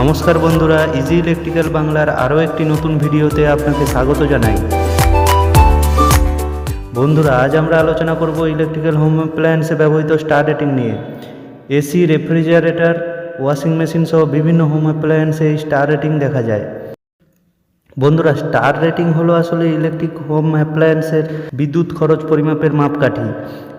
নমস্কার বন্ধুরা easy electrical বাংলার আরও একটি নতুন ভিডিওতে আপনাকে স্বাগত জানাই। বন্ধুরা, আজ আমরা আলোচনা করব ইলেকট্রিক্যাল হোম অ্যাপ্লায়েন্সে ব্যবহৃত স্টার রেটিং নিয়ে। এসি রেফ্রিজারেটর ওয়াশিং মেশিন সহ বিভিন্ন হোম অ্যাপ্লায়েন্সে এই স্টার রেটিং দেখা যায়। বন্ধুরা স্টার রেটিং হলো আসলে ইলেকট্রিক হোম অ্যাপ্লায়েন্সের বিদ্যুৎ খরচ পরিমাপের মাপকাঠি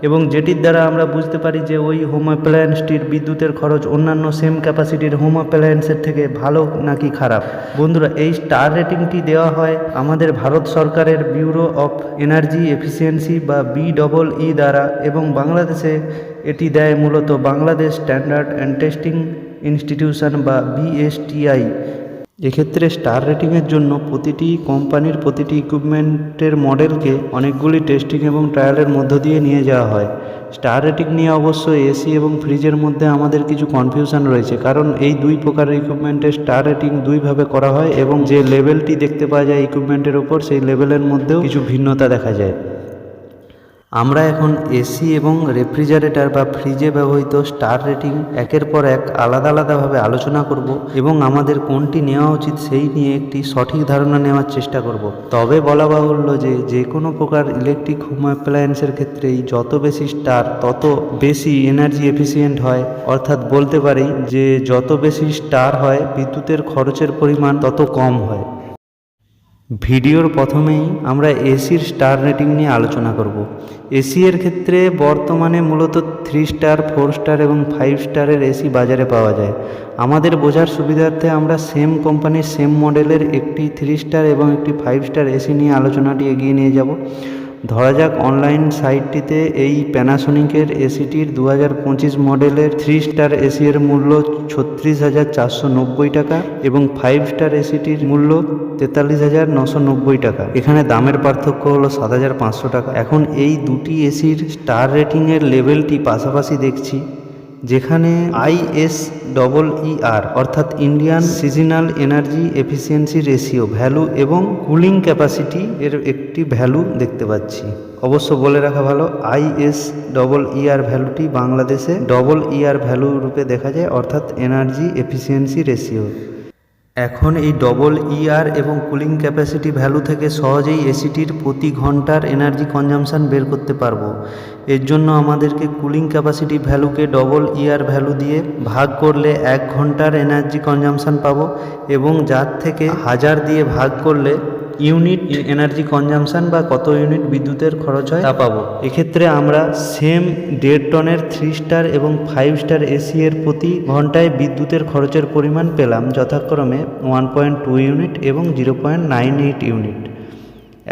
এবং যেটির দ্বারা আমরা বুঝতে পারি যে ওই হোম অ্যাপ্লায়েন্সটির বিদ্যুতের খরচ অন্যান্য সেম ক্যাপাসিটির হোম অ্যাপ্লায়েন্সের থেকে ভালো নাকি খারাপ? বন্ধুরা, এই স্টার রেটিংটি দেওয়া হয় আমাদের ভারত সরকারের ব্যুরো অফ এনার্জি এফিসিয়েন্সি বা বি ডবল ই দ্বারা এবং বাংলাদেশে এটি দেয় মূলত Bangladesh standard and testing institution বা বিএসটিআই এক্ষেত্রে স্টার রেটিংয়ের জন্য প্রতিটি কোম্পানির প্রতিটি ইকুইপমেন্টের মডেলকে অনেকগুলি টেস্টিং এবং ট্রায়ালের মধ্য দিয়ে নিয়ে যাওয়া হয়। স্টার রেটিং নিয়ে অবশ্য এসি এবং ফ্রিজের মধ্যে আমাদের কিছু কনফিউশন রয়েছে, কারণ এই দুই প্রকারের ইকুইপমেন্টের স্টার রেটিং দুইভাবে করা হয় এবং যে লেভেলটি দেখতে পাওয়া যায় ইকুইপমেন্টের ওপর, সেই লেভেলের মধ্যেও কিছু ভিন্নতা দেখা যায়। আমরা এখন এসি এবং রেফ্রিজারেটর বা ফ্রিজে ব্যবহৃত স্টার রেটিং একের পর এক আলাদা আলাদাভাবে আলোচনা করব এবং আমাদের কোনটি নেওয়া উচিত সেই নিয়ে একটি সঠিক ধারণা নেওয়ার চেষ্টা করব। তবে বলা বাহুল্য যে যে কোনো প্রকার ইলেকট্রিক হোম অ্যাপ্লায়েন্সের ক্ষেত্রেই যত বেশি স্টার তত বেশি এনার্জি এফিসিয়েন্ট হয়। অর্থাৎ বলতে পারি যে, যত বেশি স্টার হয়, বিদ্যুতের খরচের পরিমাণ তত কম হয়। ভিডিওর প্রথমেই আমরা এসির স্টার রেটিং নিয়ে আলোচনা করব। এসি এর ক্ষেত্রে বর্তমানে মূলত থ্রি স্টার ফোর স্টার এবং ফাইভ স্টারের এসি বাজারে পাওয়া যায়। আমাদের বোঝার সুবিধার্থে আমরা সেম কোম্পানির সেম মডেলের একটি থ্রি স্টার এবং একটি ফাইভ স্টার এসি নিয়ে আলোচনাটি এগিয়ে নিয়ে যাব। ধরা যাক অনলাইন সাইটটিতে এই প্যানাসোনিকের এসিটির দু হাজার পঁচিশ মডেলের থ্রি স্টার এসি এর মূল্য ছত্রিশ হাজার চারশো নব্বই টাকা এবং ফাইভ স্টার এসিটির মূল্য তেতাল্লিশ হাজার নশো নব্বই টাকা। এখানে দামের পার্থক্য হল সাত হাজার পাঁচশো টাকা। এখন এই দুটি এসির স্টার রেটিংয়ের লেভেলটি পাশাপাশি দেখছি। যেখানে আইএস ডবল ইআর অর্থাৎ Indian seasonal energy efficiency ratio value এবং কুলিং ক্যাপাসিটি এর একটি ভ্যালু দেখতে পাচ্ছি। অবশ্য বলে রাখা ভালো আইএস ডবল ইআর ভ্যালুটি বাংলাদেশে ডবল ইআর ভ্যালু রূপে দেখা যায়, অর্থাৎ এনার্জি এফিসিয়েন্সি রেশিও এখন এই ডবল ইআর এবং কুলিং ক্যাপাসিটি ভ্যালু থেকে সহজেই এসিটির প্রতি ঘণ্টার এনার্জি কনজামশান বের করতে পারব। এর জন্য আমাদেরকে কুলিং ক্যাপাসিটি ভ্যালুকে ডবল ইআর ভ্যালু দিয়ে ভাগ করলে এক ঘণ্টার এনার্জি কনজামশান পাবো এবং যার থেকে হাজার দিয়ে ভাগ করলে ইউনিট এনার্জি কনজামশান বা কত ইউনিট বিদ্যুতের খরচ হয় তা পাবো। এক্ষেত্রে আমরা সেম দেড় টনের থ্রি স্টার এবং ফাইভ স্টার এসি এর প্রতি ঘন্টায় বিদ্যুতের খরচের পরিমাণ পেলাম যথাক্রমে ওয়ান পয়েন্ট টু ইউনিট এবং zero point nine eight unit.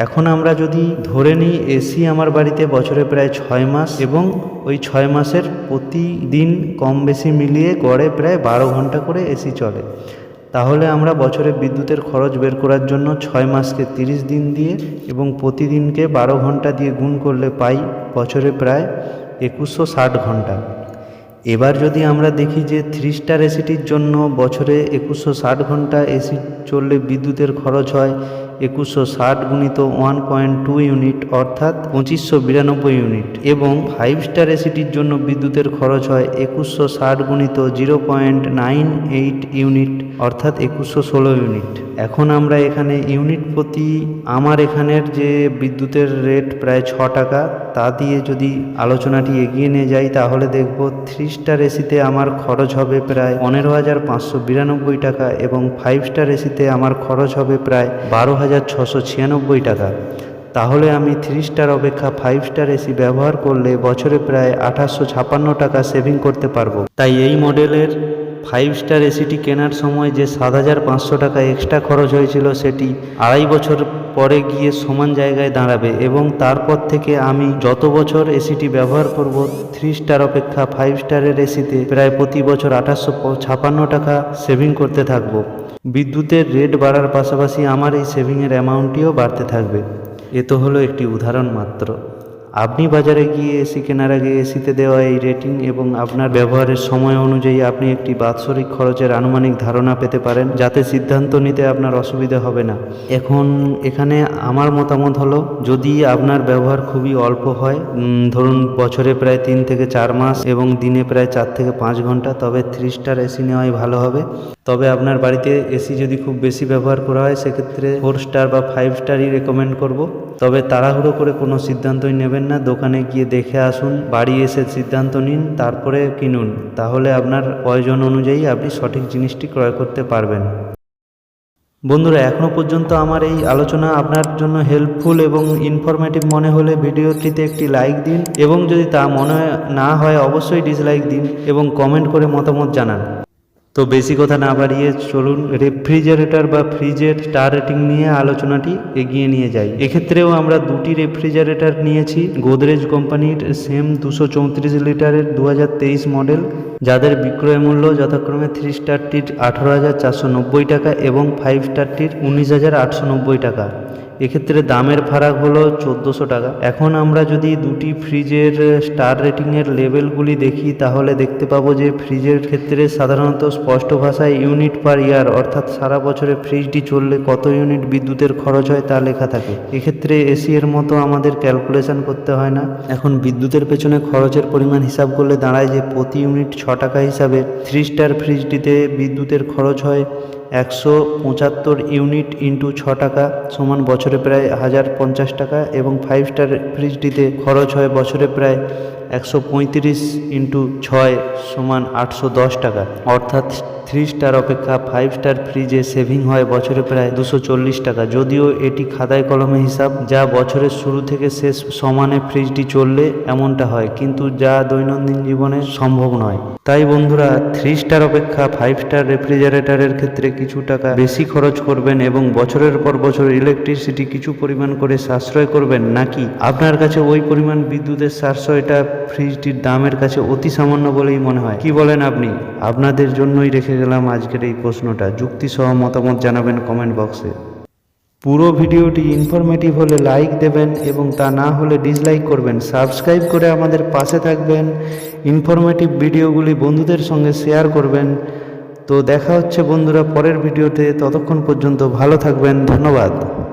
এখন আমরা যদি ধরে নিই এসি আমার বাড়িতে বছরে প্রায় ছয় মাস এবং ওই ছয় মাসের প্রতিদিন কম বেশি মিলিয়ে গড়ে প্রায় বারো ঘণ্টা করে এসি চলে। তাহলে আমরা বছরে বিদ্যুতের খরচ বের করার জন্য ছয় মাসকে তিরিশ দিন দিয়ে এবং প্রতিদিনকে বারো ঘণ্টা দিয়ে গুণ করলে পাই বছরে প্রায় একুশশো ষাট ঘণ্টা। এবার যদি আমরা দেখি যে থ্রি স্টার এসিটির জন্য বছরে একুশশো ষাট ঘণ্টা এসি চললে বিদ্যুতের খরচ হয় একুশশো ষাট গুণিত ওয়ান পয়েন্ট টু ইউনিট অর্থাৎ পঁচিশশো বিরানব্বই ইউনিট এবং ফাইভ স্টার এসিটির জন্য বিদ্যুতের খরচ হয় একুশশো ষাট গুণিত zero point nine eight unit অর্থাৎ একুশশো ষোলো ইউনিট এখন আমরা এখানে ইউনিট প্রতি আমার এখানের যে বিদ্যুতের রেট প্রায় ছ টাকা, তা দিয়ে যদি আলোচনাটি এগিয়ে নিয়ে যাই, তাহলে দেখব থ্রি স্টার এসিতে আমার খরচ হবে প্রায় পনেরো হাজার পাঁচশো বিরানব্বই টাকা, এবং ফাইভ স্টার এসিতে আমার খরচ হবে প্রায় বারো হাজার ছশো ছিয়ানব্বই টাকা। তাহলে আমি থ্রি স্টার অপেক্ষা ফাইভ স্টার এসি ব্যবহার করলে বছরে প্রায় আঠাশশো ছাপান্ন টাকা সেভিং করতে পারব। তাই এই মডেলের ফাইভ স্টার এসিটি কেনার সময় যে সাত হাজার পাঁচশো টাকা এক্সট্রা খরচ হয়েছিল সেটি আড়াই বছর পরে গিয়ে সমান জায়গায় দাঁড়াবে এবং তারপর থেকে আমি যত বছর এসিটি ব্যবহার করব থ্রি স্টার অপেক্ষা ফাইভ স্টারের এসিতে প্রায় প্রতি বছর আঠাশশো ছাপান্ন টাকা সেভিং করতে থাকব। বিদ্যুতের রেট বাড়ার পাশাপাশি আমার এই সেভিংয়ের অ্যামাউন্টটিও বাড়তে থাকবে। এ তো হলো একটি উদাহরণ মাত্র। আপনি বাজারে গিয়ে এসি কেনার আগে এসিতে দেওয়া এই রেটিং এবং আপনার ব্যবহারের সময় অনুযায়ী আপনি একটি বাৎসরিক খরচের আনুমানিক ধারণা পেতে পারেন, যাতে সিদ্ধান্ত নিতে আপনার অসুবিধা হবে না। এখন এখানে আমার মতামত হলো, যদি আপনার ব্যবহার খুবই অল্প হয় ধরুন বছরে প্রায় তিন থেকে চার মাস এবং দিনে প্রায় চার থেকে পাঁচ ঘণ্টা, তবে থ্রি স্টার এসি নেওয়াই ভালো হবে। তবে আপনার বাড়িতে এসি যদি খুব বেশি ব্যবহার করা হয়, সেক্ষেত্রে ফোর স্টার বা ফাইভ স্টারই রেকমেন্ড করব। তবে তাড়াহুড়ো করে কোনো সিদ্ধান্তই নেবেন না। দোকানে গিয়ে দেখে আসুন, বাড়ি এসে সিদ্ধান্ত নিন, তারপরে কিনুন। তাহলে আপনার প্রয়োজন অনুযায়ী আপনি সঠিক জিনিসটি ক্রয় করতে পারবেন। বন্ধুরা এখনও পর্যন্ত আমার এই আলোচনা আপনার জন্য হেল্পফুল এবং ইনফরমেটিভ মনে হলে ভিডিওটিতে একটি লাইক দিন এবং যদি তা মনে না হয়, অবশ্যই ডিসলাইক দিন এবং কমেন্ট করে মতামত জানান। তো বেশি কথা না বাড়িয়ে চলুন রেফ্রিজারেটর বা ফ্রিজের স্টার রেটিং নিয়ে আলোচনাটি এগিয়ে নিয়ে যাই। এক্ষেত্রেও আমরা দুটি রেফ্রিজারেটর নিয়েছি গোদরেজ কোম্পানির সেম দুশো চৌত্রিশ লিটারের দু হাজার তেইশ মডেল যাদের বিক্রয় মূল্য যথাক্রমে থ্রি স্টারটির আঠারো হাজার চারশো নব্বই টাকা এবং ফাইভ স্টারটির উনিশ হাজার আটশো নব্বই টাকা। এক্ষেত্রে দামের ফারাক হলো চোদ্দোশো টাকা। এখন আমরা যদি দুটি ফ্রিজের স্টার রেটিংয়ের লেভেলগুলি দেখি, তাহলে দেখতে পাবো যে ফ্রিজের ক্ষেত্রে সাধারণত স্পষ্ট ভাষায় ইউনিট পার ইয়ার, অর্থাৎ সারা বছরে ফ্রিজটি চললে কত ইউনিট বিদ্যুতের খরচ হয় তা লেখা থাকে। এক্ষেত্রে এসি এর মতো আমাদের ক্যালকুলেশন করতে হয় না। এখন বিদ্যুতের পেছনে খরচের পরিমাণ হিসাব করলে দাঁড়ায় যে প্রতি ইউনিট ছ টাকা হিসাবে থ্রি স্টার ফ্রিজটিতে বিদ্যুতের খরচ হয় একশো পঁচাত্তর ইউনিট ইন্টু ছ টাকা সমান বছরে প্রায় হাজার পঞ্চাশ টাকা এবং ফাইভ স্টার ফ্রিজটিতে খরচ হয় বছরে প্রায় একশো পঁয়ত্রিশ ইন্টু ছয় সমান আটশো দশ টাকা। অর্থাৎ থ্রি স্টার অপেক্ষা ফাইভ স্টার ফ্রিজে সেভিং হয় বছরে প্রায় দুশো চল্লিশ টাকা। যদিও এটি খাতায় কলমে হিসাব, যা বছরের শুরু থেকে শেষ সমানে ফ্রিজটি চললে এমনটা হয়, কিন্তু যা দৈনন্দিন জীবনে সম্ভব নয়। তাই বন্ধুরা থ্রি স্টার অপেক্ষা ফাইভ স্টার রেফ্রিজারেটরের ক্ষেত্রে কিছু টাকা বেশি খরচ করবেন এবং বছরের পর বছর ইলেকট্রিসিটি কিছু পরিমাণ করে সাশ্রয় করবেন। নাকি আপনার কাছে ওই পরিমাণ বিদ্যুতের সাশ্রয়টা ফ্রিজটির দামের কাছে অতি সামান্য বলেই মনে হয়। কি বলেন আপনি? আপনাদের জন্যই রেখে গেলাম আজকের এই প্রশ্নটা। যুক্তিসহ মতামত জানাবেন কমেন্ট বক্সে। পুরো ভিডিওটি ইনফরমেটিভ হলে লাইক দেবেন এবং তা না হলে ডিসলাইক করবেন। সাবস্ক্রাইব করে আমাদের পাশে থাকবেন। ইনফরমেটিভ ভিডিওগুলি বন্ধুদের সঙ্গে শেয়ার করবেন। তো দেখা হচ্ছে বন্ধুরা পরের ভিডিওতে। ততক্ষণ পর্যন্ত ভালো থাকবেন। ধন্যবাদ।